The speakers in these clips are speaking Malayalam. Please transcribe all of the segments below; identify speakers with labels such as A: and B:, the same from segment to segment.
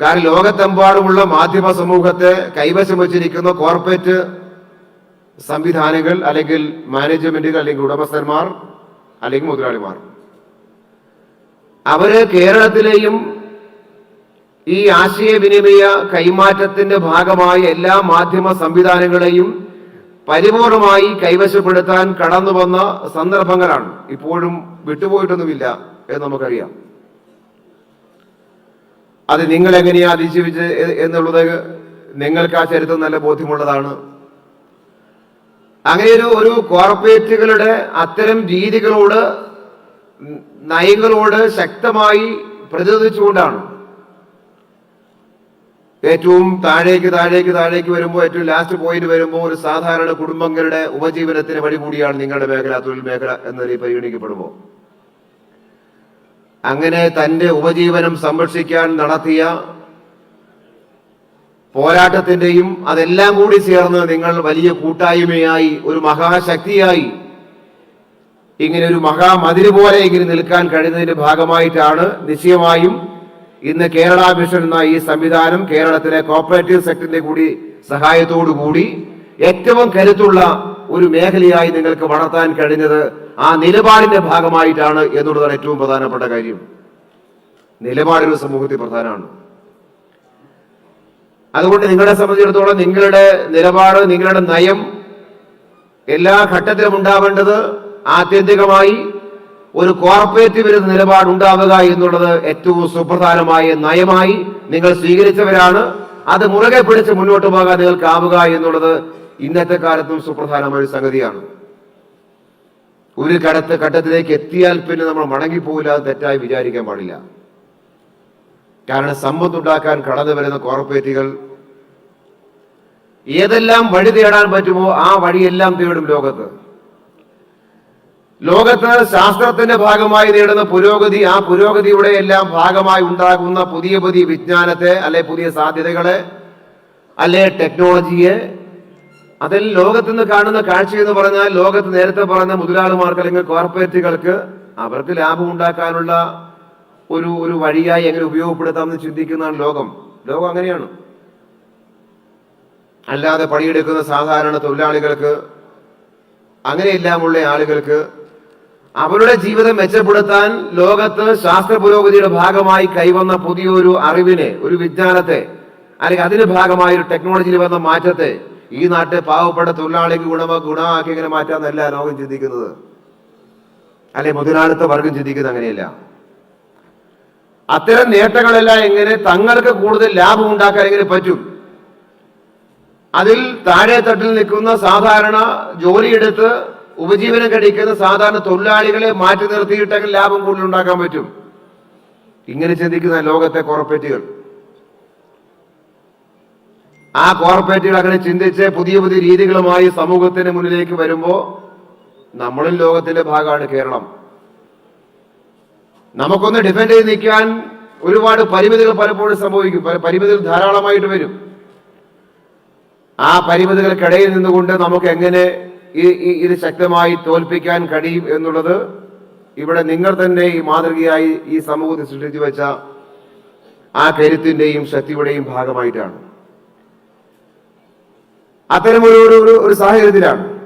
A: കാരണം ലോകത്തെമ്പാടുമുള്ള മാധ്യമ സമൂഹത്തെ കൈവശം വച്ചിരിക്കുന്ന കോർപ്പറേറ്റ് സംവിധാനങ്ങൾ അല്ലെങ്കിൽ മാനേജ്മെന്റുകൾ അല്ലെങ്കിൽ ഉടമസ്ഥന്മാർ അല്ലെങ്കിൽ മുതലാളിമാർ. അവർ കേരളത്തിലെയും ഈ ആശയവിനിമയ കൈമാറ്റത്തിന്റെ ഭാഗമായി എല്ലാ മാധ്യമ സംവിധാനങ്ങളെയും പരിപൂർണമായി കൈവശപ്പെടുത്താൻ കടന്നു വന്ന സന്ദർഭങ്ങളാണ്. ഇപ്പോഴും വിട്ടുപോയിട്ടൊന്നുമില്ല എന്ന് നമുക്കറിയാം. അത് നിങ്ങൾ എങ്ങനെയാ അതിജീവിച്ച് എന്നുള്ളത് നിങ്ങൾക്ക് ആ ചരിത്രം നല്ല ബോധ്യമുള്ളതാണ്. അങ്ങനെ ഒരു കോർപ്പറേറ്റുകളുടെ അത്തരം രീതികളോട് നയങ്ങളോട് ശക്തമായി പ്രതിരോധിച്ചുകൊണ്ടാണ് ഏറ്റവും താഴേക്ക് താഴേക്ക് താഴേക്ക് വരുമ്പോൾ ഏറ്റവും ലാസ്റ്റ് പോയിന്റ് വരുമ്പോൾ ഒരു സാധാരണ കുടുംബങ്ങളുടെ ഉപജീവനത്തിന് വഴി കൂടിയാണ് നിങ്ങളുടെ മേഖല തൊഴിൽ മേഖല എന്ന നിലയിൽ പരിഗണിക്കപ്പെടുമ്പോൾ. അങ്ങനെ തന്റെ ഉപജീവനം സംരക്ഷിക്കാൻ നടത്തിയ പോരാട്ടത്തിന്റെയും അതെല്ലാം കൂടി ചേർന്ന് നിങ്ങൾ വലിയ കൂട്ടായ്മയായി ഒരു മഹാശക്തിയായി ഇങ്ങനെ ഒരു മഹാമതിര് പോലെ ഇങ്ങനെ നിൽക്കാൻ കഴിയുന്നതിന്റെ ഭാഗമായിട്ടാണ് നിശ്ചയമായും ഇന്ന് കേരള മിഷൻ എന്ന ഈ സംവിധാനം കേരളത്തിലെ കോപ്പറേറ്റീവ് സെക്ടറിന്റെ കൂടി സഹായത്തോടു കൂടി ഏറ്റവും കരുത്തുള്ള ഒരു മേഖലയായി നിങ്ങൾക്ക് വളർത്താൻ കഴിഞ്ഞത് ആ നിലപാടിന്റെ ഭാഗമായിട്ടാണ് എന്നുള്ളതാണ് ഏറ്റവും പ്രധാനപ്പെട്ട കാര്യം. നിലപാടൊരു സമൂഹത്തിൽ പ്രധാനമാണ്. അതുകൊണ്ട് നിങ്ങളെ സംബന്ധിച്ചിടത്തോളം നിങ്ങളുടെ നിലപാട് നിങ്ങളുടെ നയം എല്ലാ ഘട്ടത്തിലും ഉണ്ടാവേണ്ടത് ആത്യന്തികമായി ഒരു കോർപ്പറേറ്റ് വിരുദ്ധ നിലപാട് ഉണ്ടാവുക എന്നുള്ളത് ഏറ്റവും സുപ്രധാനമായ നയമായി നിങ്ങൾ സ്വീകരിച്ചവരാണ്. അത് മുറുകെ പിടിച്ച് മുന്നോട്ട് പോകാൻ നിങ്ങൾക്കാവുക എന്നുള്ളത് ഇന്നത്തെ കാലത്തും സുപ്രധാനമായ സംഗതിയാണ്. ഒരു കടത്ത് ഘട്ടത്തിലേക്ക് എത്തിയാൽ പിന്നെ നമ്മൾ മടങ്ങിപ്പോകില്ല അത് തെറ്റായി വിചാരിക്കാൻ പാടില്ല. കാരണം സമ്പത്തുണ്ടാക്കാൻ കടന്നു വരുന്ന കോർപ്പറേറ്റുകൾ ഏതെല്ലാം വഴി തേടാൻ പറ്റുമോ ആ വഴിയെല്ലാം തേടും ലോകത്ത്. ലോകത്ത് ശാസ്ത്രത്തിന്റെ ഭാഗമായി നേടുന്ന പുരോഗതി ആ പുരോഗതിയുടെ എല്ലാം ഭാഗമായി ഉണ്ടാകുന്ന പുതിയ പുതിയ വിജ്ഞാനത്തെ അല്ലെ പുതിയ സാധ്യതകളെ അല്ലെ ടെക്നോളജിയെ അതിൽ ലോകത്ത് നിന്ന് കാണുന്ന കാഴ്ച എന്ന് പറഞ്ഞാൽ ലോകത്ത് നേരത്തെ പറഞ്ഞ മുതലാളിമാർക്ക് അല്ലെങ്കിൽ കോർപ്പറേറ്റുകൾക്ക് അവർക്ക് ലാഭം ഉണ്ടാക്കാനുള്ള ഒരു ഒരു വഴിയായി എങ്ങനെ ഉപയോഗപ്പെടുത്താമെന്ന് ചിന്തിക്കുന്നതാണ് ലോകം. ലോകം അങ്ങനെയാണ്. അല്ലാതെ പണിയെടുക്കുന്ന സാധാരണ തൊഴിലാളികൾക്ക് അങ്ങനെയെല്ലാമുള്ള ആളുകൾക്ക് അവരുടെ ജീവിതം മെച്ചപ്പെടുത്താൻ ലോകത്ത് ശാസ്ത്ര പുരോഗതിയുടെ ഭാഗമായി കൈവന്ന പുതിയൊരു അറിവിനെ ഒരു വിജ്ഞാനത്തെ അല്ലെങ്കിൽ അതിന്റെ ഭാഗമായ ഒരു ടെക്നോളജിയിൽ വന്ന മാറ്റത്തെ ഈ നാട്ടിലെ പാവപ്പെട്ട തൊഴിലാളിക്ക് ഗുണമ ഗുണമാക്കി എങ്ങനെ മാറ്റാന്നല്ല ലോകം ചിന്തിക്കുന്നത്. അല്ലെ മുതലാളിത്ത വർഗം ചിന്തിക്കുന്നത് അങ്ങനെയല്ല. അത്തരം നേട്ടങ്ങളെല്ലാം എങ്ങനെ തങ്ങൾക്ക് കൂടുതൽ ലാഭം ഉണ്ടാക്കാൻ എങ്ങനെ പറ്റും? അതിൽ താഴെ തട്ടിൽ നിൽക്കുന്ന സാധാരണ ജോലിയെടുത്ത് ഉപജീവനം കഴിക്കുന്ന സാധാരണ തൊഴിലാളികളെ മാറ്റി നിർത്തിയിട്ടെങ്കിൽ ലാഭം കൂടുതൽ ഉണ്ടാക്കാൻ പറ്റും. ഇങ്ങനെ ചിന്തിക്കുന്ന ലോകത്തെ കോർപ്പറേറ്റുകൾ ആ കോർപ്പറേറ്റുകൾ അങ്ങനെ ചിന്തിച്ച് പുതിയ പുതിയ രീതികളുമായി സമൂഹത്തിന് മുന്നിലേക്ക് വരുമ്പോൾ നമ്മളും ലോകത്തിന്റെ ഭാഗമാണ് കേരളം. നമുക്കൊന്ന് ഡിഫെൻഡ് ചെയ്ത് നിൽക്കാൻ ഒരുപാട് പരിമിതികൾ പലപ്പോഴും സംഭവിക്കും. പരിമിതികൾ ധാരാളമായിട്ട് വരും. ആ പരിമിതികൾക്കിടയിൽ നിന്നുകൊണ്ട് നമുക്ക് എങ്ങനെ ഇത് ശക്തമായി തോൽപ്പിക്കാൻ കഴിയും എന്നുള്ളത് ഇവിടെ നിങ്ങൾ തന്നെ ഈ മാതൃകയായി ഈ സമൂഹത്തിൽ സൃഷ്ടിച്ചു വെച്ച ആ കരുത്തിന്റെയും ശക്തിയുടെയും ഭാഗമായിട്ടാണ്. അത്തരമൊരു ഒരു ഒരു- ഒരു സാഹചര്യത്തിലാണ്.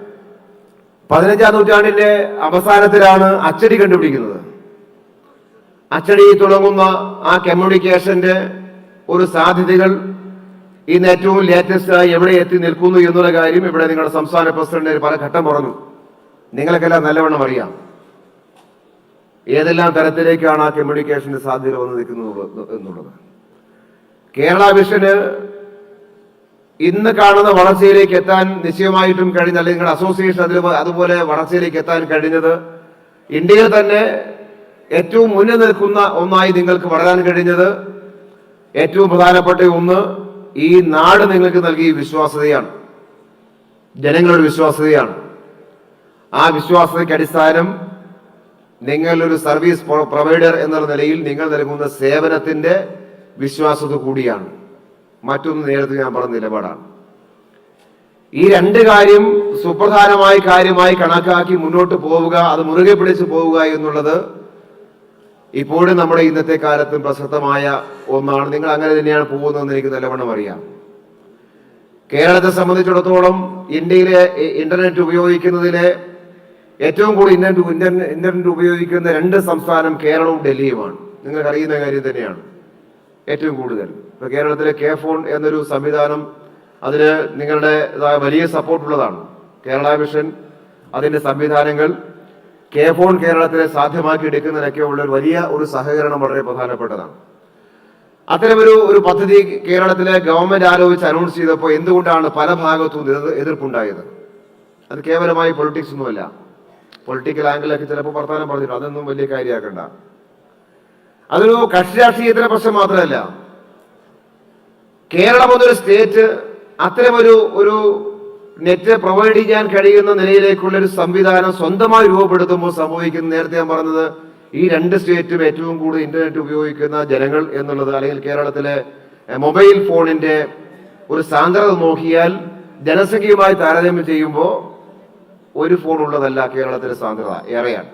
A: പതിനഞ്ചാം നൂറ്റാണ്ടിന്റെ അവസാനത്തിലാണ് അച്ചടി കണ്ടുപിടിക്കുന്നത്. അച്ചടി തുടങ്ങുന്ന ആ കമ്മ്യൂണിക്കേഷന്റെ ഒരു സാധ്യതകൾ ഇന്ന് ഏറ്റവും ലേറ്റസ്റ്റായി എവിടെ എത്തി നിൽക്കുന്നു എന്നുള്ള കാര്യം ഇവിടെ നിങ്ങളുടെ സംസ്ഥാന പ്രസിഡന്റ് പല ഘട്ടം പറഞ്ഞു. നിങ്ങൾക്കെല്ലാം നല്ലവണ്ണം അറിയാം. ഏതെല്ലാം തരത്തിലേക്കാണ് ആ കമ്മ്യൂണിക്കേഷന്റെ സാധ്യത വന്നു നിൽക്കുന്നത് എന്നുള്ളത്. കേരള വിഷന് ഇന്ന് കാണുന്ന വളർച്ചയിലേക്ക് എത്താൻ നിശ്ചയമായിട്ടും കഴിഞ്ഞ അല്ലെങ്കിൽ നിങ്ങളുടെ അസോസിയേഷൻ അതിൽ അതുപോലെ വളർച്ചയിലേക്ക് എത്താൻ കഴിഞ്ഞത് ഇന്ത്യയിൽ തന്നെ ഏറ്റവും മുന്നിൽ നിൽക്കുന്ന ഒന്നായി നിങ്ങൾക്ക് വളരാൻ കഴിഞ്ഞത് ഏറ്റവും പ്രധാനപ്പെട്ട ഒന്ന് ഈ നാട് നിങ്ങൾക്ക് നൽകിയ വിശ്വാസ്യതയാണ്. ജനങ്ങളുടെ വിശ്വാസ്യതയാണ്. ആ വിശ്വാസ്യതയ്ക്ക് അടിസ്ഥാനം നിങ്ങളൊരു സർവീസ് പ്രൊവൈഡർ എന്നുള്ള നിലയിൽ നിങ്ങൾ നൽകുന്ന സേവനത്തിന്റെ വിശ്വാസത കൂടിയാണ്. മറ്റൊന്ന് നേരത്തെ ഞാൻ പറഞ്ഞ നിലപാടാണ്. ഈ രണ്ട് കാര്യം സുപ്രധാനമായ കാര്യമായി കണക്കാക്കി മുന്നോട്ട് പോവുക അത് മുറുകെ പിടിച്ച് പോവുക എന്നുള്ളത് ഇപ്പോഴും നമ്മുടെ ഇന്നത്തെ കാലത്തും പ്രസക്തമായ ഒന്നാണ്. നിങ്ങൾ അങ്ങനെ തന്നെയാണ് പോകുന്നതെന്ന് എനിക്ക് നല്ലവണ്ണം അറിയാം. കേരളത്തെ സംബന്ധിച്ചിടത്തോളം ഇന്ത്യയിലെ ഇന്റർനെറ്റ് ഉപയോഗിക്കുന്നതിലെ ഏറ്റവും കൂടുതൽ ഇന്റർനെറ്റ് ഇന്റർനെറ്റ് ഉപയോഗിക്കുന്ന രണ്ട് സംസ്ഥാനം കേരളവും ഡൽഹിയുമാണ്. നിങ്ങൾക്ക് അറിയുന്ന കാര്യം തന്നെയാണ്. ഏറ്റവും കൂടുതൽ. ഇപ്പൊ കേരളത്തിലെ കെ ഫോൺ എന്നൊരു സംവിധാനം അതിന് നിങ്ങളുടെ വലിയ സപ്പോർട്ടുള്ളതാണ് കേരള മിഷൻ അതിന്റെ സംവിധാനങ്ങൾ കെ ഫോൺ കേരളത്തിലെ സാധ്യമാക്കി എടുക്കുന്നതിനൊക്കെ ഉള്ള വലിയ ഒരു സഹകരണം വളരെ പ്രധാനപ്പെട്ടതാണ്. അത്തരമൊരു ഒരു പദ്ധതി കേരളത്തിലെ ഗവൺമെന്റ് ആലോചിച്ച് അനൗൺസ് ചെയ്തപ്പോൾ എന്തുകൊണ്ടാണ് പല ഭാഗത്തും എതിർ- എതിർപ്പുണ്ടായത്? അത് കേവലമായി പൊളിറ്റിക്സ് ഒന്നുമല്ല. പൊളിറ്റിക്കൽ ആംഗിളൊക്കെ ചിലപ്പോൾ വർത്തമാനം പറഞ്ഞിട്ടുണ്ട്. അതൊന്നും വലിയ കാര്യമാക്കണ്ട. അതൊരു കക്ഷി രാഷ്ട്രീയത്തിന്റെ പ്രശ്നം മാത്രമല്ല. കേരളം എന്നൊരു സ്റ്റേറ്റ് അത്തരമൊരു ഒരു നെറ്റ് പ്രൊവൈഡ് ചെയ്യാൻ കഴിയുന്ന നിലയിലേക്കുള്ള ഒരു സംവിധാനം സ്വന്തമായി രൂപപ്പെടുത്തുമ്പോൾ സംഭവിക്കുന്ന നേരത്തെ ഞാൻ പറഞ്ഞത് ഈ രണ്ട് സ്റ്റേറ്റും ഏറ്റവും കൂടുതൽ ഇന്റർനെറ്റ് ഉപയോഗിക്കുന്ന ജനങ്ങൾ എന്നുള്ളത് അല്ലെങ്കിൽ കേരളത്തിലെ മൊബൈൽ ഫോണിന്റെ ഒരു സാന്ദ്രത നോക്കിയാൽ ജനസംഖ്യയുമായി താരതമ്യം ചെയ്യുമ്പോൾ ഒരു ഫോൺ ഉള്ളതല്ല കേരളത്തിലെ സാന്ദ്രത ഏറെയാണ്.